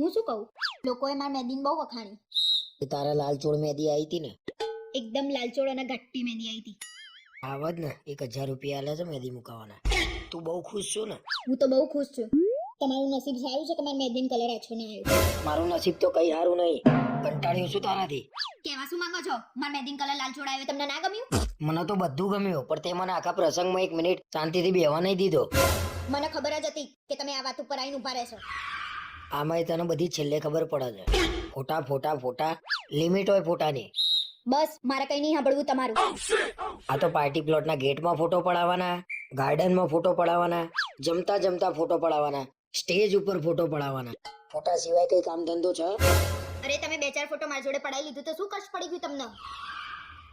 હું શું કહું? લોકોએ માર મહેંદીને બહુ વખાણી. એ તારા લાલચોળ મેદી આવી હતી ને? એકદમ લાલચોળ અને ઘટ્ટી મહેંદી આવી હતી આવત ને એક હજાર રૂપિયા આલે છે મેદી મુકાવાના. તું બહુ ખુશ છું ને? હું તો બહુ ખુશ છું. તમારું નસીબ સારું છે કે મારે મહેંદીનો કલર આછો ના આવ્યો? મારું નસીબ તો કઈ સારું નહીં. કંટાળ્યો છું તારાથી. કેવા શું માંગો છો? મારે મહેંદીનો કલર લાલચોળ આવ્યો તમને ના ગમ્યું? મને તો બધું ગમ્યું પણ તે મને આખા પ્રસંગમાં એક મિનિટ શાંતિથી બેહવા નહીં દીધો. મને ખબર જ હતી કે તમે આ વાત ઉપર આવીને ઊભા રહેશો. આમાંય તને બધી છેલ્લે ખબર પડે છે. ફોટા ફોટા ફોટા લિમિટ હોય ફોટાની. બસ મારે કઈ નહીં સાંભળવું તમારું. આ તો પાર્ટી પ્લોટના ગેટમાં ફોટો પડાવવાના ગાર્ડનમાં ફોટો પડાવવાના જમતા જમતા ફોટો પડાવવાના સ્ટેજ ઉપર ફોટો પડાવવાના. ફોટા સિવાય કઈ કામ ધંધો છે? અરે તમે બે ચાર ફોટો મારી જોડે પડાવી લીધું તો શું કષ્ટ પડી ગયું તમને?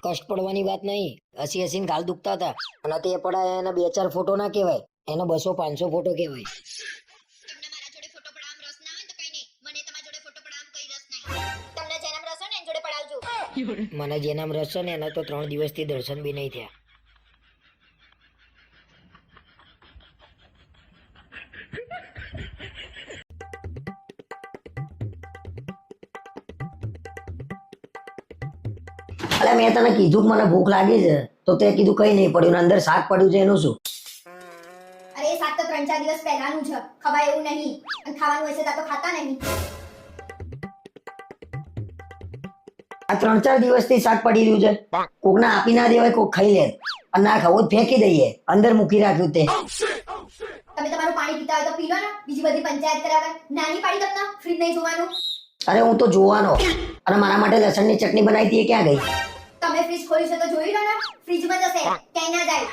કષ્ટ પડવાની વાત નહીં. હસી હસીને ગાલ દુખતા હતા. અને તે પડાયા એના બે ચાર ફોટો ના કહેવાય. એનો બસો પાંચસો ફોટો કહેવાય. પડાવજો જે નામ રસ છે ને એના તો ત્રણ દિવસથી દર્શન બી નહીં થયા. અલે મેં તને કીધું કે મને ભૂખ લાગી છે તો તે કીધું કઈ નહીં પડ્યું ને અંદર શાક પડ્યું છે એનું શું? અરે એ શાક તો ત્રણ ચાર દિવસ પહેલાનું છે ખવાય એવું નહીં. અને ખાવાનું હશે તો ખાતા નહીં. આ ત્રણ ચાર દિવસથી શાક પડી રહ્યું છે. કોકને આપી ના દેવાય કોક ખાઈ લે. અને ના ખાવું તો ફેંકી દઈએ. અંદર મૂકી રાખ્યું તે. તમે તમારું પાણી પીતા હોય તો પી લો ને. બીજી બધી પંચાયત કરાવે. નાની પાડી તમને ફ્રીજ નહીં જોવાનું. અરે હું તો જોવાનો. અને મારા માટે લસણની ચટણી બનાવી હતી એ ક્યાં ગઈ? તમે ફ્રીજ ખોલ્યું છે તો જોઈ લો ને. ફ્રીજમાં જશે. ક્યાંય ના જાય.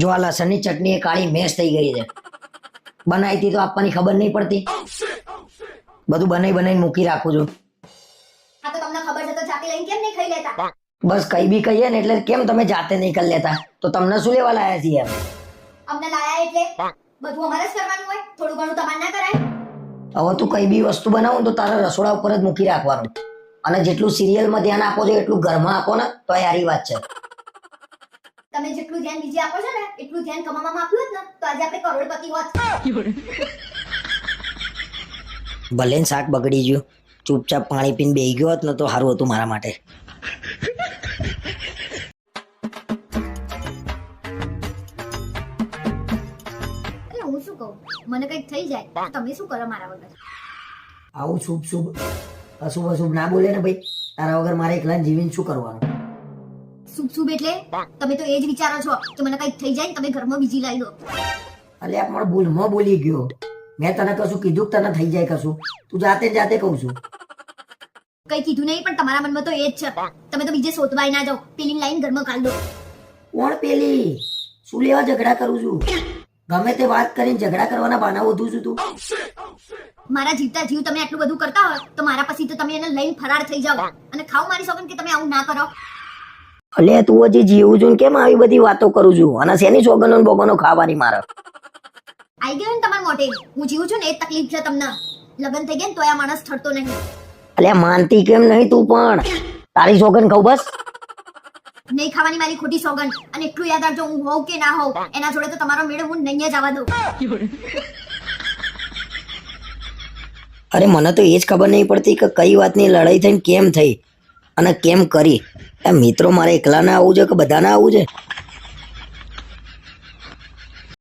જો આ લસણની ચટણી એ કાળી મેશ થઈ ગઈ છે. બનાવી હતી તો આપવાની ખબર નહીં પડતી. બધું બનાવી બનાવી મૂકી રાખું છું. હા તો તમને ખબર છે જાતે લઈને કેમ નહીં ખાઈ લેતા? બસ કઈ બી કહીએ ને એટલે કેમ તમે જાતે નહીં કરી લેતા? તો તમને શું લેવા લાયા છીએ અમે? અમને લાયા એટલે બધું અમારે જ કરવાનું હોય. થોડું ઘણું તમારે ના કરાય. હવે તું કઈ બી વસ્તુ બનાવું તો તારા રસોડા ઉપર જ મૂકી રાખવાનું. અને જેટલું સિરિયલમાં ધ્યાન આપો છો એટલું ઘરમાં આપો ને તો યારી વાત છે. તમે જેટલું ધ્યાન બીજે આપો છો ને એટલું ધ્યાન કમાવામાં આપ્યું હોત ને તો આજે આપણે કરોડપતિ હોત. ભલે ને શાક બગડી ગયું. ચૂપચાપ પાણી પીને બેહી ગયો હોત ને તો સારું હતું મારા માટે. હું શું કહું? મને કંઈક થઈ જાય તમે શું કરો મારા વગર? આવું શુભ શુભ અશુભ અશુભ ના બોલે ને ભાઈ તારા વગર મારે એકલા જીવીને શું કરવાનું? શુભ શુભ એટલે તમે તો એ જ વિચારો છો કે મને કંઈક થઈ જાય તમે ઘરમાં બીજી લાવી લો. અલ્યા પણ ભૂલમાં બોલી ગયો. મેં તને કશું કીધું તને થઈ જાય કશું? તું જાતે જાતે કહું છું. કઈ કીધું નહીં પણ તમારા મનમાં તો એ જ છે. તમે તો બીજે શોધવાય ના જાઓ. પેલી લાઈન ઘરમાં કાઢ દો. કોણ પેલી? શું લેવા ઝઘડા કરું છું? ગમે તે વાત કરીને ઝઘડા કરવાના બાના વધુ છું તું. મારા જીવતા જીવ તમે આટલું બધું કરતા હોય તો મારા પછી તો તમે એને લઈને ફરાર થઈ જાઓ. અને ખાવ મારી સોગન કે તમે આવું ના કરો. અલે તું હજી જીવું છું ને કેમ આવી બધી વાતો કરું છું? અને શેની સોગનો બોગનો ખાવાની મારે? આઈ ગયો ને તમારા મોઢે. હું જીવું છું ને એ તકલીફ છે તમને. લગ્ન થઈ ગયા ને તો આ માણસ ઠરતો નહીં. અલ્યા માનતી કેમ નહીં તું પણ? તારી સોગન ખાવ બસ. નહીં ખાવાની મારી ખોટી સોગન અને એટલું યાદ રાખજો હું હોઉં કે ના હોઉં એના જોડે તો તમારો મેળો હું નહીં જ આવવા દઉં. અરે મને તો એ જ ખબર નહીં પડતી કે કઈ વાતની લડાઈ થઈને કેમ થઈ અને કેમ કરી. મિત્રો મારે એકલાને આવવું છે કે બધાને આવવું છે?